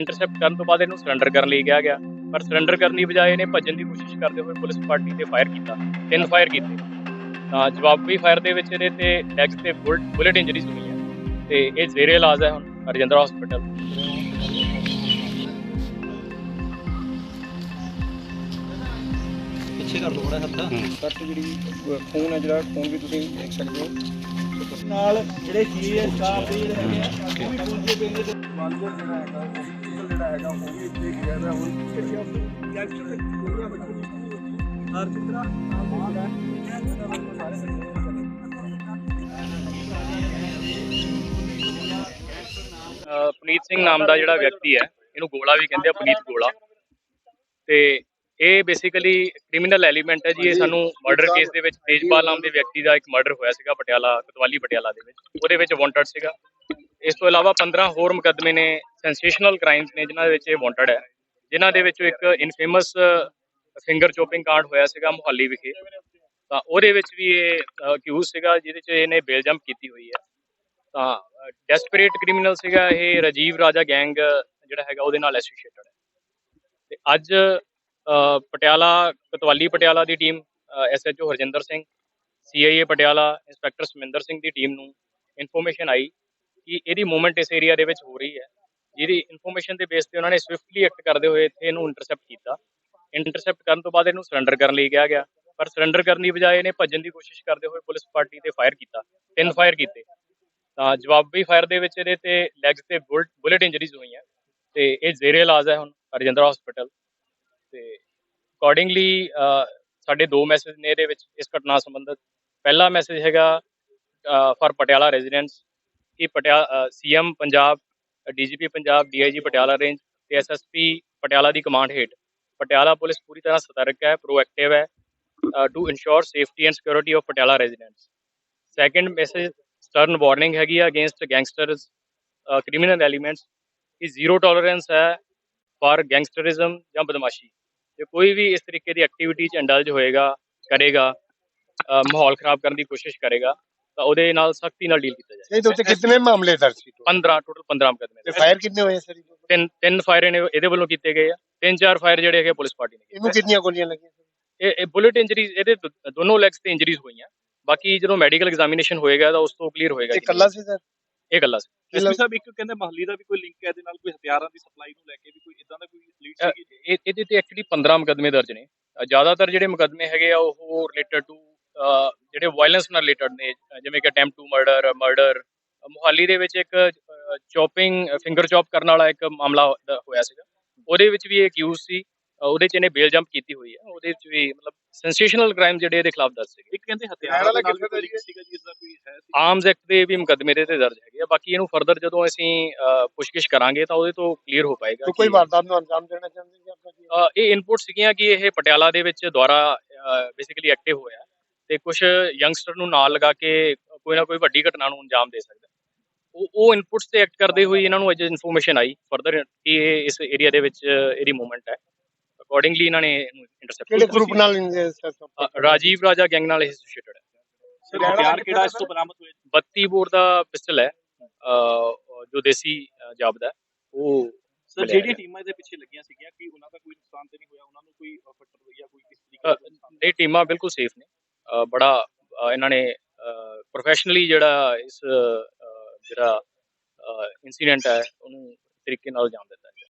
Intercept ਕਰਨ ਤੋਂ ਬਾਅਦ ਇਹਨੂੰ ਸਰੈਂਡਰ ਕਰਨ ਲਈ ਕਿਹਾ ਗਿਆ। ਪਰ ਸਰੈਂਡਰ ਕਰਨ ਦੀ ਬਜਾਏ ਇਹਨੇ ਭੱਜਣ ਦੀ ਕੋਸ਼ਿਸ਼ ਕਰਦੇ ਹੋਏ ਪੁਲਿਸ ਪਾਰਟੀ ਤੇ ਫਾਇਰ ਕੀਤਾ। ਤਿੰਨ ਫਾਇਰ ਕੀਤੇ। ਤਾਂ ਜਵਾਬੀ ਫਾਇਰ ਦੇ ਵਿੱਚ ਇਹਦੇ ਤੇ ਲੈਗਸ ਤੇ ਬੁਲਟ ਇੰਜਰੀਜ਼ ਹੋਈਆਂ ਤੇ ਇਹ ਜ਼ੇਰੇ ਇਲਾਜ ਹੈ ਹੁਣ ਰਜਿੰਦਰਾ ਹਸਪੀਟਲ ਪਿੱਛੇ ਕਰ ਲਓ ਥੋੜਾ ਹੱਥ। ਕੱਟ ਜਿਹੜੀ ਖੂਨ ਹੈ ਜਿਹੜਾ ਖੂਨ ਵੀ ਤੁਸੀਂ ਦੇਖ ਸਕਦੇ ਹੋ। ਨਾਲ ਜਿਹੜੇ ਸੀ ਸਟਾਫ ਦੇ ਹੈਗੇ ਆ ਉਹ ਵੀ ਪੁੱਜੇ ਪਏ ਨੇ। ਮਾਲੂਰ ਜਿਹੜਾ ਹੈਗਾ ਹੈਗਾ ਉਹ ਵੀ ਇੱਥੇ ਗਿਆ ਹੈ ਹੁਣ ਜਿਹੜੀਆਂ ਕੈਂਸਰ ਦੇ ਬੱਚੇ ਹਰ ਚਿਤਰਾ ਅਹ ਪੁਨੀਤ ਸਿੰਘ ਨਾਮ ਦਾ ਜਿਹੜਾ ਵਿਅਕਤੀ ਹੈ, ਇਹਨੂੰ ਗੋਲਾ ਵੀ ਕਹਿੰਦੇ ਆ, ਪੁਨੀਤ ਗੋਲਾ। ਤੇ ਇਹ ਬੇਸਿਕਲੀ ਕ੍ਰਿਮੀਨਲ ਐਲੀਮੈਂਟ ਹੈ ਜੀ, ਇਹ ਸਾਨੂੰ ਮਰਡਰ ਕੇਸ ਦੇ ਵਿੱਚ ਤੇਜਪਾਲ ਨਾਮ ਦੇ ਵਿਅਕਤੀ ਦਾ ਇੱਕ ਮਰਡਰ ਹੋਇਆ ਸੀਗਾ, ਪਟਿਆਲਾ, ਕਤਵਾਲੀ ਪਟਿਆਲਾ ਦੇ ਵਿੱਚ। ਉਹਦੇ ਵਿੱਚ ਵਾਂਟਡ ਸੀਗਾ। ਇਸ ਤੋਂ ਇਲਾਵਾ 15 ਹੋਰ ਮੁਕੱਦਮੇ ਨੇ ਸੈਂਸੇਸ਼ਨਲ ਕ੍ਰਾਈਮਸ ਨੇ, ਜਿਨ੍ਹਾਂ ਦੇ ਵਿੱਚ ਇਹ ਵਾਂਟਡ ਹੈ। ਜਿਨ੍ਹਾਂ ਦੇ ਵਿੱਚੋਂ ਇੱਕ ਇਨਫੇਮਸ ਫਿੰਗਰ ਚੋਪਿੰਗ ਕਾਂਡ ਹੋਇਆ ਸੀਗਾ ਮੁਹੱਲੀ ਵਿਖੇ। ਤਾਂ ਉਹਦੇ ਵਿੱਚ ਵੀ ਇਹ ਅਕਿਊਜ਼ ਸੀਗਾ, ਜਿਹਦੇ 'ਚ ਇਹਨੇ ਬੇਲ ਜੰਪ ਕੀਤੀ ਹੋਈ ਹੈ। ਤਾਂ ਡੈਸਪਰੇਟ ਕ੍ਰਿਮੀਨਲ ਸੀਗਾ ਇਹ ਰਾਜੀਵ ਰਾਜਾ ਗੈਂਗ ਜਿਹੜਾ ਹੈਗਾ ਉਹਦੇ ਨਾਲ ਐਸੋਸੀਏਟਡ ਹੈ। ਤੇ ਅੱਜ ਪਟਿਆਲਾ, ਕਤਵਾਲੀ ਪਟਿਆਲਾ ਦੀ team SHO Harjinder Singh CIA Patiala inspector Saminder Singh ਦੀ ਟੀਮ ਨੂੰ ਇਨਫੋਰਮੇਸ਼ਨ ਆਈ। ਕਿ ਇਹਦੀ ਮੂਵਮੈਂਟ ਇਸ ਏਰੀਆ ਦੇ ਵਿੱਚ ਹੋ ਰਹੀ ਹੈ। ਜਿਹਦੀ ਇਨਫੋਰਮੇਸ਼ਨ ਦੇ ਬੇਸ ਤੇ ਉਹਨਾਂ ਨੇ ਸਵਿਫਟਲੀ ਐਕਟ ਕਰਦੇ ਹੋਏ ਇੱਥੇ ਇਹਨੂੰ ਇੰਟਰਸੈਪਟ ਕੀਤਾ। ਇੰਟਰਸੈਪਟ ਕਰਨ ਤੋਂ ਬਾਅਦ ਇਹਨੂੰ ਸਰੈਂਡਰ ਕਰਨ ਲਈ ਕਿਹਾ ਗਿਆ। ਪਰ ਸਰੈਂਡਰ ਕਰਨ ਦੀ ਬਜਾਏ ਇਹਨੇ ਭੱਜਣ ਦੀ ਕੋਸ਼ਿਸ਼ ਕਰਦੇ ਹੋਏ ਪੁਲਿਸ ਪਾਰਟੀ ਤੇ ਫਾਇਰ ਕੀਤਾ। ਤਿੰਨ ਫਾਇਰ ਕੀਤੇ। ਤਾਂ ਜਵਾਬੀ ਫਾਇਰ ਦੇ ਵਿੱਚ ਇਹਦੇ ਤੇ ਲੈਗਸ ਤੇ ਬੁਲਟ ਇੰਜਰੀਜ਼ ਹੋਈਆਂ। ਤੇ ਇਹ ਜ਼ੇਰੇ ਇਲਾਜ ਹੈ ਹੁਣ ਰਜਿੰਦਰਾ ਹਸਪੀਟਲ ਤੇ ਅਕੋਰਡਿੰਗਲੀ ਸਾਡੇ ਦੋ ਮੈਸੇਜ ਨੇ ਇਹਦੇ ਵਿੱਚ ਇਸ ਘਟਨਾ ਸੰਬੰਧਿਤ। ਪਹਿਲਾ ਮੈਸੇਜ ਹੈਗਾ ਫਾਰ ਪਟਿਆਲਾ ਰੈਜ਼ੀਡੈਂਟਸ ਕਿ Patiala CM Punjab DGP Punjab DIG Patiala range ਤੇ ਐਸਐਸਪੀ ਪਟਿਆਲਾ ਦੀ ਕਮਾਂਡ ਹੇਠ ਪਟਿਆਲਾ ਪੁਲਿਸ ਪੂਰੀ ਤਰ੍ਹਾਂ ਸਤਰਕ ਹੈ ਪ੍ਰੋਐਕਟਿਵ ਹੈ to ensure safety and security of Patiala residents second message stern warning ਹੈਗੀ ਆ ਅਗੇਂਸਟ ਗੈਂਗਸਟਰਸ ਕ੍ਰਿਮੀਨਲ ਐਲੀਮੈਂਟਸ ਕਿ ਜ਼ੀਰੋ ਟੋਲਰੈਂਸ ਹੈ ਫਾਰ ਗੈਂਗਸਟਰਿਜ਼ਮ ਜਾਂ ਬਦਮਾਸ਼ੀ ਜੇ ਕੋਈ ਵੀ ਇਸ ਤਰੀਕੇ ਦੀ ਐਕਟੀਵਿਟੀ ਚ ਇੰਡਲਜ ਹੋਏਗਾ ਕਰੇਗਾ ਅ, ਮਾਹੌਲ ਖਰਾਬ ਕਰਨ ਦੀ ਕੋਸ਼ਿਸ਼ ਕਰੇਗਾ ਤਾਂ ਉਹਦੇ ਨਾਲ ਸਖਤੀ ਨਾਲ ਡੀਲ ਕੀਤਾ ਜਾਏਗਾ। ਇਹਦੇ ਉੱਤੇ ਕਿੰਨੇ ਮਾਮਲੇ ਦਰਜ ਸੀ 15 ਟੋਟਲ 15 ਮੁਕੱਦਮੇ ਤੇ। ਫਾਇਰ ਕਿੰਨੇ ਹੋਏ ਸਰ? ਤਿੰਨ ਤਿੰਨ ਫਾਇਰ ਇਹਨੇ ਇਹਦੇ ਵੱਲੋਂ ਕੀਤੇ ਗਏ ਆ। ਤਿੰਨ ਚਾਰ ਫਾਇਰ ਜਿਹੜੇ ਹੈਗੇ ਪੁਲਿਸ ਪਾਰਟੀ ਨੇ ਕੀਤੇ। ਇਹਨੂੰ ਕਿੰਨੀਆਂ ਗੋਲੀਆਂ ਲੱਗੀਆਂ ਸਰ ਇਹ ਇਹ ਬੁਲਟ ਇੰਜਰੀਜ਼ ਇਹਦੇ ਦੋਨੋਂ ਲੈਗਸ ਤੇ ਇੰਜਰੀਜ਼ ਹੋਈਆਂ। ਬਾਕੀ ਜਦੋਂ ਮੈਡੀਕਲ ਐਗਜ਼ਾਮੀਨੇਸ਼ਨ ਹੋਏਗਾ ਤਾਂ ਉਸ ਤੋਂ ਕਲੀਅਰ ਹੋਏਗਾ ਇਹ ਕਿ ਇਕੱਲਾ ਸੀ ਸਰ? ਇਹ ਗੱਲਾਂ ਸੀ। ਐਸਪੀ ਸਾਹਿਬ ਇੱਕ ਕਹਿੰਦੇ ਮਹੱਲੀ ਦਾ ਵੀ ਕੋਈ ਲਿੰਕ ਹੈ ਇਹਦੇ ਨਾਲ ਕੋਈ ਹਥਿਆਰਾਂ ਦੀ ਸਪਲਾਈ ਨੂੰ ਲੈ ਕੇ ਵੀ ਕੋਈ ਇਦਾਂ ਦਾ ਕੋਈ ਲੀਡ ਇਹ ਇਹਦੇ ਤੇ ਐਕਚੁਅਲੀ 15 ਮੁਕੱਦਮੇ ਦਰਜ ਨੇ। ਜ਼ਿਆਦਾਤਰ ਜਿਹੜੇ ਮੁਕੱਦਮੇ ਹੈਗੇ ਆ ਉਹ ਰਿਲੇਟਡ ਟੂ ਜਿਹੜੇ ਵਾਇਲੈਂਸ ਨਾਲ ਰਿਲੇਟਡ ਨੇ ਜਿਵੇਂ ਕਿ attempt to murder murder Mohali ਦੇ ਵਿੱਚ ਇੱਕ ਚੌਪਿੰਗ ਫਿੰਗਰ ਚੌਪ ਕਰਨ ਵਾਲਾ ਇੱਕ ਮਾਮਲਾ ਹੋਇਆ ਸੀਗਾ। ਉਹਦੇ ਵਿੱਚ ਵੀ ਇਹ ਅਕਿਊਜ਼ ਸੀ। ਉਹਦੇ ਚ ਇਹਨੇ ਬੇਲ ਜੰਪ ਕੀਤੀ ਹੋਈ ਹੈ। ਉਹਦੇ ਵਿੱਚ ਵੀ ਮਤਲਬ ਸੈਂਸੇਸ਼ਨਲ ਕ੍ਰਾਈਮ ਜਿਹੜੇ ਇਹਦੇ ਖਿਲਾਫ ਦਰਜ ਸੀਗੇ। ਇੱਕ ਕਹਿੰਦੇ ਹਥਿਆਰਾਂ ਵਾਲਾ ਕਿੱਥੇ ਦਾ ਜੀ? ਸੀਗਾ ਜੀ ਇਸਦਾ ਕੋਈ ਹੈ ਸੀ। ਆਰਮਸ ਐਕਟ ਦੇ ਵੀ ਮੁਕੱਦਮੇ ਦੇ ਤੇ ਦਰਜ ਹੈਗੇ ਆ। ਬਾਕੀ ਇਹਨੂੰ ਫਰਦਰ ਜਦੋਂ ਅਸੀਂ ਪੁੱਛਗਿੱਛ ਕਰਾਂਗੇ ਤਾਂ ਉਹਦੇ ਤੋਂ ਕਲੀਅਰ ਹੋ ਪਾਏਗਾ ਤੋ ਕੋਈ ਵਾਰਦਾਤ ਨੂੰ ਅੰਜਾਮ ਦੇਣਾ ਚਾਹੁੰਦੇ ਜਾਂ ਆਪਾਂ ਕੀ ਅ, ਇਹ ਇਨਪੁਟ ਸੀਗੀਆਂ ਕਿ ਇਹ ਪਟਿਆਲਾ ਦੇ ਵਿੱਚ ਦੁਆਰਾ ਬੇਸਿਕਲੀ ਐਕਟਿਵ ਹੋਇਆ। ਤੇ ਕੁਝ ਯੰਗਸਟਰ ਨੂੰ ਨਾਲ ਲਗਾ ਕੇ ਕੋਈ ਨਾ ਕੋਈ ਵੱਡੀ ਘਟਨਾ ਨੂੰ ਅੰਜਾਮ ਦੇ ਸਕਦਾ ਉਹ ਉਹ ਇਨਪੁਟਸ ਤੇ ਐਕਟ ਕਰਦੇ ਹੋਏ ਇਹਨਾਂ ਨੂੰ ਅਜੇ ਇਨਫੋਰਮੇਸ਼ਨ ਆਈ ਫਰਦਰ ਕਿ ਇਹ ਇਸ ਏਰੀਆ ਦੇ ਵਿੱਚ ਇਹਦੀ ਮੂਵਮੈਂਟ ਹੈ। ਅਕੋਰਡਿੰਗਲੀ ਇਹਨਾਂ ਨੇ ਇਹਨੂੰ ਕਿਹੜੇ ਇੰਟਰਸੈਪਟ ਗਰੁੱਪ ਨਾਲ ਰਾਜੀਵ ਰਾਜਾ ਗੈਂਗ ਨਾਲ ਐਸੋਸੀਏਟਡ ਹੈ। ਸਰ ਹਥਿਆਰ ਕਿਹੜਾ ਇਸ ਤੋਂ ਬਰਾਮਦ ਹੋਇਆ 32 ਬੋਰ ਦਾ ਪਿਸਟਲ ਹੈ। ਜੋ ਦੇਸੀ ਹੈ। ਉਹ ਸਰ ਹੈ। ਟੀਮਾਂ ਇਹਦੇ ਪਿੱਛੇ ਲੱਗੀਆਂ ਸੀਗੀਆਂ ਕਿ ਉਹਨਾਂ ਦਾ ਕੋਈ ਨੁਕਸਾਨ ਤੇ ਨਹੀਂ ਹੋਇਆ? ਉਹਨਾਂ ਨੂੰ ਕੋਈ ਫੱਟਰ ਜਾਂ ਕੋਈ ਕਿਸ ਤਰੀਕੇ ਦਾ ਇਹ ਟੀਮਾਂ ਬਿਲਕੁਲ ਸੇਫ ਨੇ। ਬੜਾ ਇਹਨਾਂ ਨੇ ਪ੍ਰੋਫੈਸ਼ਨਲੀ ਜਿਹੜਾ ਇਸ ਜਿਹੜਾ ਇਨਸੀਡੈਂਟ ਹੈ ਉਹਨੂੰ ਤਰੀਕੇ ਨਾਲ ਜਾਣ ਦਿੱਤਾ